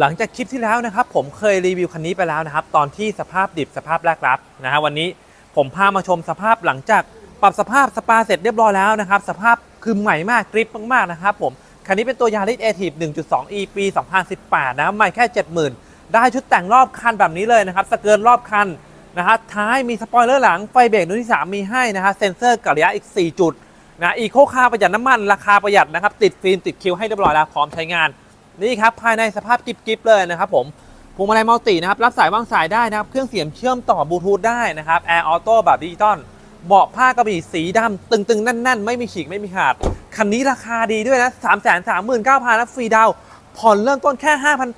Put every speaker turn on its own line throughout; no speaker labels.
หลังจากคลิปที่แล้วนะครับผมเคยรีวิวคันนี้ไปแล้วนะครับ ตอนที่สภาพดิบสภาพแรกรับนะฮะวันนี้ผมพามาชมสภาพหลังจากปรับสภาพสปาเสร็จเรียบร้อยแล้วนะครับ สภาพคือใหม่มากกริปมากๆนะครับผมคันนี้เป็นตัวยาริสเอทีฟ 1.2e ปี 2018 นะใหม่แค่ 70,000 ได้ชุดแต่งรอบคันแบบนี้เลยนะครับสเกิร์ตรอบคันนะฮะท้ายมีสปอยเลอร์หลังไฟเบรกดวงที่ 3 มีให้นะฮะเซ็นเซอร์กับระยะอีก 4 จุดนะอีโคคาประหยัดน้ำมันราคาประหยัดนะครับติดฟิล์มติดคิวให้เรียบร้อยแล้วพร้อมใช้งาน นี่ครับภายในสภาพกิบๆเลยนะครับผมพวงมาลัยมัลตินะครับรับสายวางสายได้นะครับเครื่องเสียงเชื่อมต่อบลูทูธได้นะครับแอร์ออโต้แบบดิจิตอลเบาะผ้ากระบี่สีดำตึงๆ แน่น ๆ ไม่มีฉีกไม่มีขาด คันนี้ราคาดีด้วยนะ3 3 9 0 0 0นะฟรีดาวผ่อนเริ่มต้นแค่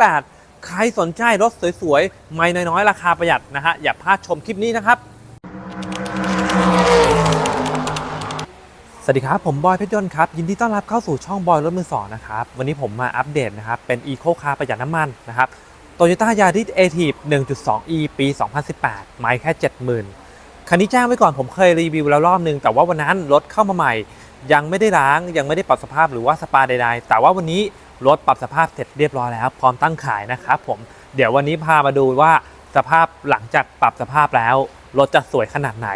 5,800 ใครสนใจรถสวยๆ ไม่น้อยๆ ราคาประหยัดนะฮะอย่าพลาดชมคลิปนี้นะครับ สวัสดีครับ ผมบอยเพชรยนต์ครับ ยินดีต้อนรับเข้าสู่ช่องบอยรถมือสองนะครับ วันนี้ผมมาอัปเดตนะครับ เป็น Eco Car ประหยัดน้ำมันนะครับโตโยต้ายาริสเอทีฟ 1.2e ปี 2018 ไม่แค่ 70,000 คันนี้แจ้งไว้ก่อนผมเคยรีวิวแล้วรอบนึง แต่ว่าวันนั้นรถเข้ามาใหม่ ยังไม่ได้ล้างยังไม่ได้ปรับสภาพหรือว่าสปาใดๆ แต่ว่าวันนี้รถปรับสภาพเสร็จเรียบร้อยแล้ว พร้อมตั้งขายนะครับผมเดี๋ยววันนี้พามาดูว่าสภาพหลังจากปรับสภาพแล้วรถจะสวยขนาดไหน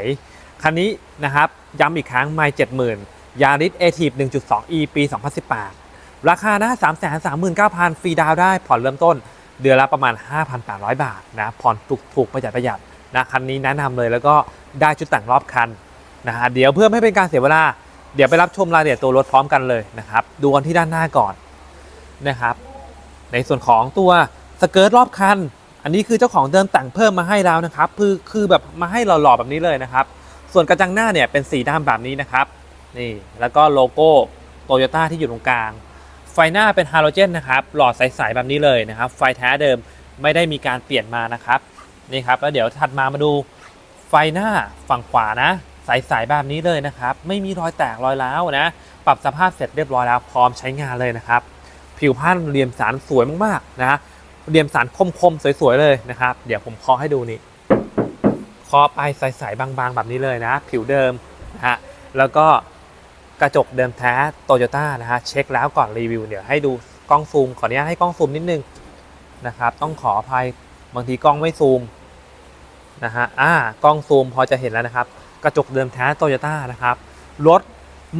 คันนี้นะครับย้ำอีกครั้งไม่70,000ยาริสเอทีฟ 1.2e ปี 2018 ราคานะ339,000 ฟรีดาวได้ผ่อนเริ่มต้น เดือนละประมาณ 5,800 บาทนะผ่อนถูกถูกประหยัดประหยัดนะคันนี้แนะนำเลยแล้วก็ได้ชุดแต่งรอบคันนะฮะเดี๋ยวเพื่อไม่ให้เป็นการเสียเวลา เดี๋ยวไปรับชมรายละเอียดตัวรถพร้อมกันเลยนะครับดูกันที่ด้านหน้าก่อนนะครับในส่วนของตัวสเกิร์ตรอบคัน อันนี้คือเจ้าของเดิมแต่งเพิ่มมาให้แล้วนะครับคือคือแบบมาให้หล่อๆแบบนี้เลยนะครับ ส่วนกระจังหน้าเนี่ยเป็นสีดำแบบนี้นะครับนี่แล้วก็โลโก้โตโยต้าที่อยู่ตรงกลาง ไฟหน้าเป็นฮาโลเจนนะครับหลอดใสๆแบบนี้เลยนะครับ ไฟแท้เดิมไม่ได้มีการเปลี่ยนมานะครับนี่ครับแล้วเดี๋ยวถัดมามาดูไฟหน้าฝั่งขวานะใสๆแบบนี้เลยนะครับ ไม่มีรอยแตกรอยร้าวนะ ปรับสภาพเสร็จเรียบร้อยแล้วพร้อมใช้งานเลยนะครับ ผิวพรรณเรียมสารสวยมากๆนะเรียมสารคมๆ สวยๆ เลยนะครับ เดี๋ยวผมเคอให้ดูนี่ เคอไปใสๆบางๆ แบบนี้เลยนะ ผิวเดิมนะฮะแล้วก็กระจกเดิมแท้โตโยต้านะฮะเช็คแล้วก่อนรีวิวเดี๋ยวให้ดูกล้องซูมขออนุญาตให้กล้องซูมนิดนึงนะครับ ต้องขออภัยบางทีกล้องไม่ซูมนะฮะอ่ากล้องซูมพอจะเห็นแล้วนะครับ กระจกเดิมแท้โตโยต้านะครับรถ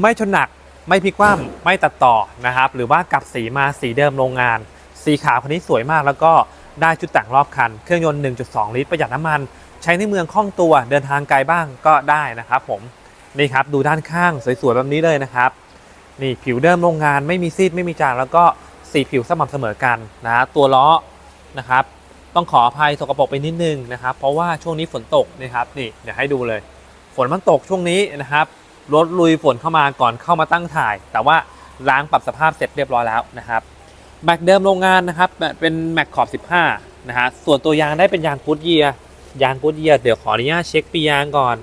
ไม่ชนหนักไม่พลิกคว่ำไม่ตัดต่อนะครับ หรือว่ากลับสีมาสีเดิมโรงงาน สีขาวคันนี้สวยมากแล้วก็ได้ชุดแต่งรอบคัน เครื่องยนต์ 1.2 ลิตรประหยัดน้ำมัน ใช้ในเมืองคล่องตัวเดินทางไกลบ้างก็ได้นะครับผมนี่ครับดูด้านข้างสวยๆแบบนี้เลยนะครับ นี่ผิวเดิมโรงงานไม่มีซีดไม่มีจางแล้วก็สีผิวสม่ำเสมอกันนะตัวล้อนะครับต้องขออภัยสกปรกไปนิดนึงนะครับ เพราะว่าช่วงนี้ฝนตกนะครับนี่เดี๋ยวให้ดูเลย ฝนมันตกช่วงนี้นะครับรถลุยฝนเข้ามาก่อนเข้ามาตั้งถ่าย แต่ว่าล้างปรับสภาพเสร็จเรียบร้อยแล้วนะครับแม็กเดิมโรงงานนะครับเป็นแม็กขอบ 15นะฮะส่วนตัวยางได้เป็นยางกูดเยียร์ ยางกูดเยียเดี๋ยวขออนุญาตเช็คปียางก่อน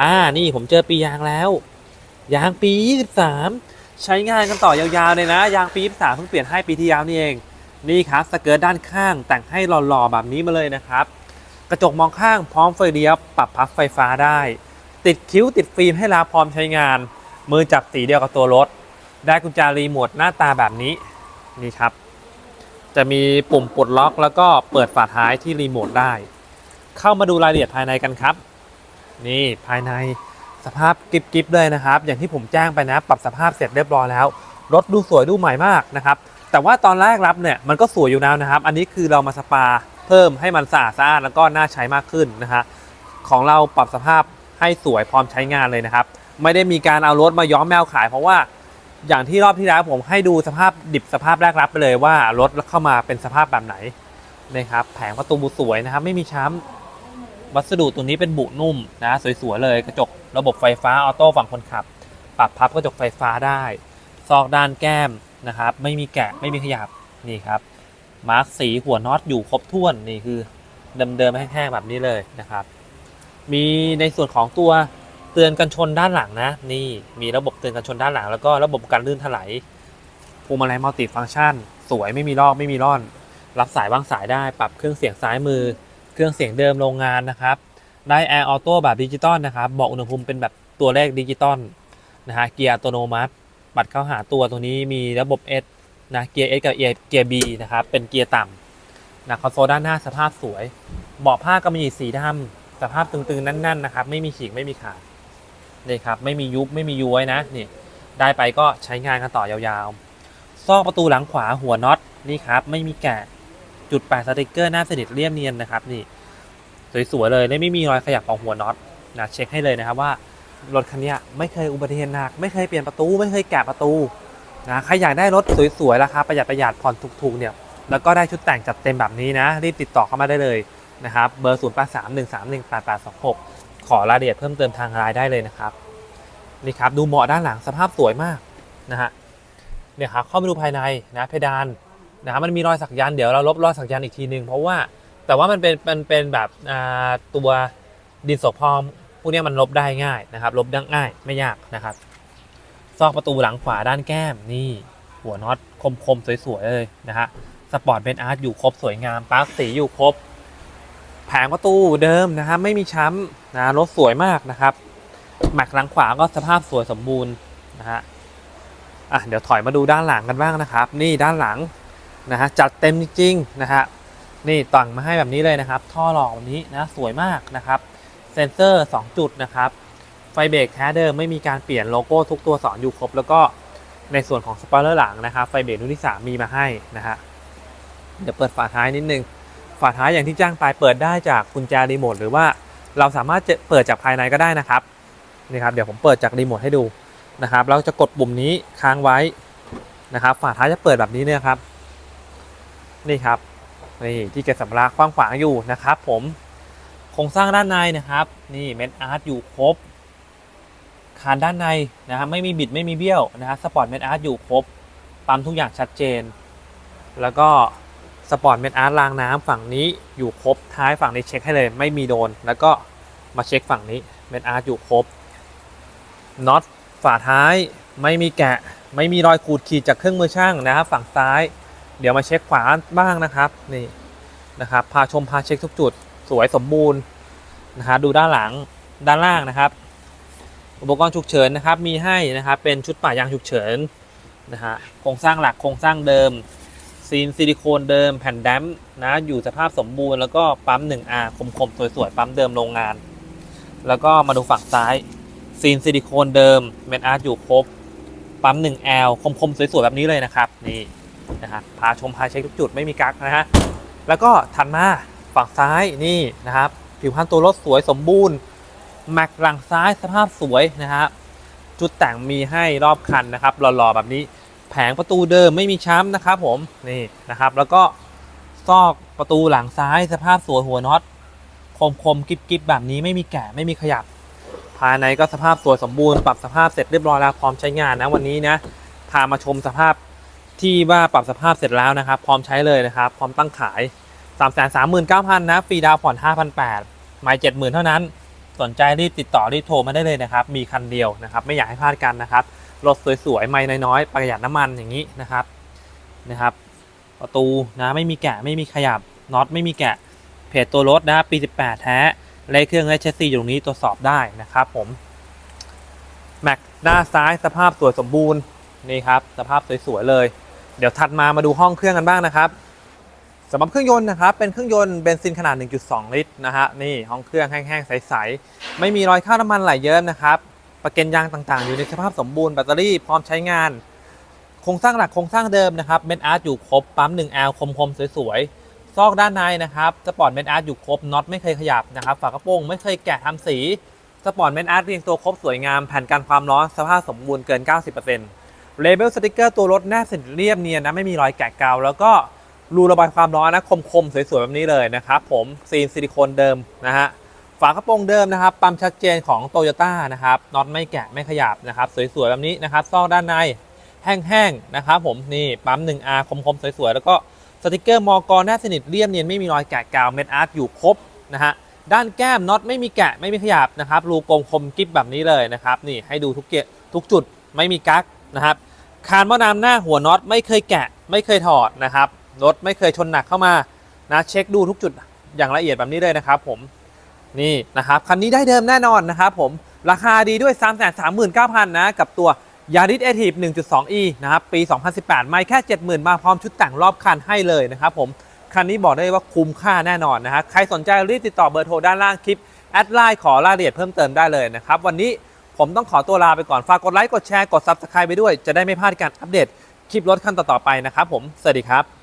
อ่า นี่ผมเจอปียางแล้ว ยางปี 23 ใช้งานกันต่อยาวๆเลยนะ ยางปี 23 เพิ่งเปลี่ยนให้ปีที่แล้วนี่เอง นี่ครับสเกิร์ตด้านข้างแต่งให้หล่อๆแบบนี้มาเลยนะครับ กระจกมองข้างพร้อมไฟเลี้ยวปรับพับไฟฟ้าได้ ติดคิ้วติดฟิล์มให้ล้วพร้อมใช้งาน มือจับสีเดียวกับตัวรถ ได้กุญแจรีโมทหน้าตาแบบนี้ นี่ครับ จะมีปุ่มปลดล็อกแล้วก็เปิดฝาท้ายที่รีโมทได้ เข้ามาดูรายละเอียดภายในกันครับ นี่ภายในสภาพกิบๆเลยนะครับ อย่างที่ผมแจ้งไปนะ ปรับสภาพเสร็จเรียบร้อยแล้ว รถดูสวยดูใหม่มากนะครับ แต่ว่าตอนแรกรับเนี่ยมันก็สวยอยู่แล้วนะครับ อันนี้คือเรามาสปาเพิ่มให้มันสะอาดสะอาดแล้วก็น่าใช้มากขึ้นนะฮะของเราปรับสภาพให้สวยพร้อมใช้งานเลยนะครับ ไม่ได้มีการเอารถมาย้อมแมวขาย เพราะว่าอย่างที่รอบที่แล้วผมให้ดูสภาพดิบสภาพแรกรับไปเลยว่ารถเข้ามาเป็นสภาพแบบไหนนะครับแผงประตูสวยนะครับ ไม่มีช้ำ วัสดุตัวนี้เป็นบุนุ่มนะสวยๆเลยกระจกระบบไฟฟ้าออโต้ฝั่งคนขับ ปรับพับกระจกไฟฟ้าได้ ซอกด้านแก้มนะครับ ไม่มีแกะไม่มีขยับนี่ครับ มาร์กสีหัวน็อตอยู่ครบถ้วนนี่คือเดิมๆแห้งๆแบบนี้เลยนะครับ มีในส่วนของตัวเตือนกันชนด้านหลังนะ นี่มีระบบเตือนกันชนด้านหลัง แล้วก็ระบบการลื่นถลายพวงมาลัยมัลติฟังก์ชัน สวยไม่มีลอกไม่มีร่อน รับสายวางสายได้ปรับเครื่องเสียงซ้ายมือ เครื่องเสียงเดิมโรงงานนะครับ ได้แอร์ออโต้แบบดิจิตอลนะครับบอกอุณหภูมิเป็นแบบตัวเลขดิจิตอลนะฮะเกียร์อัตโนมัติบัตรเข้าหาตัวตรงนี้มีระบบ S นะเกียร์ S กับเกียร์ B นะครับเป็นเกียร์ต่ำนะคอนโซลด้านหน้าสภาพสวยเบาะผ้าก็มีสีดำสภาพตึงๆแน่นๆนะครับไม่มีฉีกไม่มีขาดนี่ครับไม่มียุบไม่มีย้วยนะนี่ได้ไปก็ใช้งานกันต่อยาวๆ ซอกประตูหลังขวาหัวน็อตนี่ครับไม่มีแกะ จุดแปะสติกเกอร์หน้าสนิทเรียบเนียนนะครับนี่สวยๆเลยและไม่มีรอยขยับของหัวน็อตนะเช็คให้เลยนะครับว่ารถคันนี้ไม่เคยอุบัติเหตุหนัก ไม่เคยเปลี่ยนประตู ไม่เคยแกะประตูนะใครอยากได้รถสวยๆราคาประหยัดประหยัดผ่อนถูกๆเนี่ยแล้วก็ได้ชุดแต่งจัดเต็มแบบนี้นะรีบติดต่อเข้ามาได้เลยนะครับเบอร์0 8 3 1 3 1 8 8 2 6 ขอรายละเอียดเพิ่มเติมทางไลน์ได้เลยนะครับนี่ครับดูเบาะด้านหลังสภาพสวยมากนะฮะเนี่ยครับเข้าไปดูภายในนะเพดาน นะครับมันมีรอยสักยันต์เดี๋ยวเราลบรอยสักยันต์อีกทีนึงเพราะว่าแต่ว่ามันเป็นมันเป็นแบบตัวดินสอพองพวกนี้มันลบได้ง่ายนะครับ ลบได้ง่ายไม่ยากนะครับ ซอกประตูหลังขวาด้านแก้มนี่หัวน็อตคมๆสวยๆเลยนะฮะสปอร์ตเบนอาร์ตอยู่ครบสวยงามปลั๊กสีอยู่ครบ แผงประตูเดิมนะครับไม่มีช้ำนะรถสวยมากนะครับแม็กหลังขวาก็สภาพสวยสมบูรณ์นะฮะอะเดี๋ยวถอยมาดูด้านหลังกันบ้างนะครับ นี่ด้านหลัง นะฮะจัดเต็มจริงๆนะฮะนี่ต่งมาให้แบบนี้เลยนะครับ ท่อหลอกแบบนี้นะสวยมากนะครับ เซนเซอร์ 2 จุดนะครับ ไฟเบรกแท้เดิมไม่มีการเปลี่ยนโลโก้ทุกตัวสอนอยู่ครบ แล้วก็ในส่วนของสปอยเลอร์หลังนะครับ ไฟเบรกรุ่นที่ 3 มีมาให้นะฮะเดี๋ยวเปิดฝาท้ายนิดนึง ฝาท้ายอย่างที่จ้างไปเปิดได้จากกุญแจรีโมทหรือว่าเราสามารถจะเปิดจากภายในก็ได้นะครับนี่ครับเดี๋ยวผมเปิดจากรีโมทให้ดูนะครับเราจะกดปุ่มนี้ค้างไว้นะครับฝาท้ายจะเปิดแบบนี้เนี่ยครับ นี่ครับนี่ที่เก็บสัมภาระกว้างขวางอยู่นะครับผมโครงสร้างด้านในนะครับ นี่เม็ดอาร์ตอยู่ครบคานด้านในนะครับไม่มีบิดไม่มีเบี้ยวนะครับสปอร์ตเมดอาร์ตอยู่ครบปั๊มทุกอย่างชัดเจน แล้วก็สปอร์ตเมดอาร์ตรางน้ำฝั่งนี้อยู่ครบท้ายฝั่งนี้เช็คให้เลย ไม่มีโดน แล้วก็มาเช็คฝั่งนี้เมดอาร์ตอยู่ครบน็อตฝาท้ายไม่มีแกะ ไม่มีรอยขูดขีดจากเครื่องมือช่างนะครับฝั่งซ้าย เดี๋ยวมาเช็คขวาบ้างนะครับนี่นะครับพาชมพาเช็คทุกจุดสวยสมบูรณ์นะฮะดูด้านหลังด้านล่างนะครับ อุปกรณ์ฉุกเฉินนะครับมีให้นะครับเป็นชุดป่ายางฉุกเฉินนะฮะโครงสร้างหลักโครงสร้างเดิมซีนซิลิโคนเดิมแผ่นแดมนะอยู่สภาพสมบูรณ์แล้วก็ปั๊ม 1R คมๆสวยๆปั๊มเดิมโรงงาน แล้วก็มาดูฝั่งซ้ายซีนซิลิโคนเดิมเมนอาร์ตอยู่ครบปั๊ม 1L คมๆสวยๆแบบนี้เลยนะครับนี่ นะครับพาชมพาเช็คทุกจุดไม่มีกักนะฮะแล้วก็ถัดมาฝั่งซ้ายนี่นะครับผิวพรรณตัวรถสวยสมบูรณ์แม็กหลังซ้ายสภาพสวยนะครับจุดแต่งมีให้รอบคันนะครับหล่อๆแบบนี้แผงประตูเดิมไม่มีช้ำนะครับผมนี่นะครับ แล้วก็ซอกประตูหลังซ้ายสภาพสวยหัวน็อตคมคมๆกิบกิบๆแบบนี้ไม่มีแกะไม่มีขยับ ภายในก็สภาพสวยสมบูรณ์ปรับสภาพเสร็จเรียบร้อยแล้วพร้อมใช้งานนะวันนี้นะพามาชมสภาพ ที่ว่าปรับสภาพเสร็จแล้วนะครับ พร้อมใช้เลยนะครับ พร้อมตั้งขาย 3 3 9 0 0 0นะฟรีดาวน์ผ่อน5,800ไม่70,000 เท่านั้น สนใจรีบติดต่อรีบโทรมาได้เลยนะครับ มีคันเดียวนะครับ ไม่อยากให้พลาดกันนะครับรถสวยๆไม่น้อยๆประหยัดน้ำมันอย่างนี้นะครับนะครับ ประตูนะไม่มีแกะไม่มีขยับน็อตไม่มีแกะเพจตัวรถนะปี 18 แท้เลขเครื่องและเชสซีอยู่ตรงนี้ตรวจสอบได้นะครับผมแม็กหน้าซ้ายสภาพสวยสมบูรณ์นี่ครับ สภาพสวยๆเลย เดี๋ยวถัดมามาดูห้องเครื่องกันบ้างนะครับสำหรับเครื่องยนต์นะครับเป็นเครื่องยนต์เบนซินขนาด 1.2 ลิตรนะฮะนี่ห้องเครื่องแห้งๆใสๆไม่มีรอยคราน้ำมันไหลเยิ้มนะครับประเก็นยางต่างๆ อยู่ในสภาพสมบูรณ์แบตเตอรี่พร้อมใช้งาน โครงสร้างหลักโครงสร้างเดิมนะครับเมนอาร์ตอยู่ครบปั๊ม 1L คมๆสวยๆซอกด้านในนะครับสปอร์ตเมนอาร์ตอยู่ครบน็อตไม่เคยขยับนะครับฝากระโปรงไม่เคยแกะทำสีสปอร์ตเมนอาร์ตเรียงตัวครบสวยงามแผ่นกันความร้อนสภาพสมบูรณ์เกิน 90% เลเบลสติกเกอร์ตัวรถแนบสนิทเรียบเนียนนะไม่มีรอยแกะเกาแล้วก็รูระบายความร้อนนะคมๆ สวยๆ แบบนี้เลยนะครับผมซีนซิลิโคนเดิมนะฮะฝากระโปรงเดิมนะครับปั๊มชัดเจนของโตโยต้านะครับน็อตไม่แกะไม่ขยับนะครับสวยๆ แบบนี้นะครับซอกด้านในแห้งๆนะครับผมนี่ปั๊ม 1R คมๆ สวยๆ แล้วก็สติกเกอร์มอกรแนบสนิทเรียบเนียนไม่มีรอยแกะกาวเม็ดอาร์ตอยู่ครบนะฮะด้านแก้มน็อตไม่มีแกะไม่มีขยับนะครับรูกลมคมกิ๊บแบบนี้เลยนะครับนี่ให้ดูทุกเกะทุกจุดไม่มีกั๊ก นะครับคานหม้อน้ำหน้าหัวน็อตไม่เคยแกะไม่เคยถอดนะครับรถไม่เคยชนหนักเข้ามานะเช็คดูทุกจุดอย่างละเอียดแบบนี้เลยนะครับผมนี่นะครับคันนี้ได้เดิมแน่นอนนะครับผมราคาดีด้วย 3 3 9 0 0 0นะกับตัวยาริสเอทีฟ 1.2e นะครับ ปี 2018 ไม่แค่ 70,000 มาพร้อมชุดแต่งรอบคันให้เลยนะครับผม คันนี้บอกได้ว่าคุ้มค่าแน่นอนนะฮะ ใครสนใจรีบติดต่อเบอร์โทรด้านล่างคลิป แอดไลน์ขอรายละเอียดเพิ่มเติมได้เลยนะครับ วันนี้ ผมต้องขอตัวลาไปก่อน ฝากกดไลค์ กดแชร์ กด Subscribe ไปด้วย จะได้ไม่พลาดการอัปเดตคลิปรถคันต่อๆไปนะครับผม สวัสดีครับ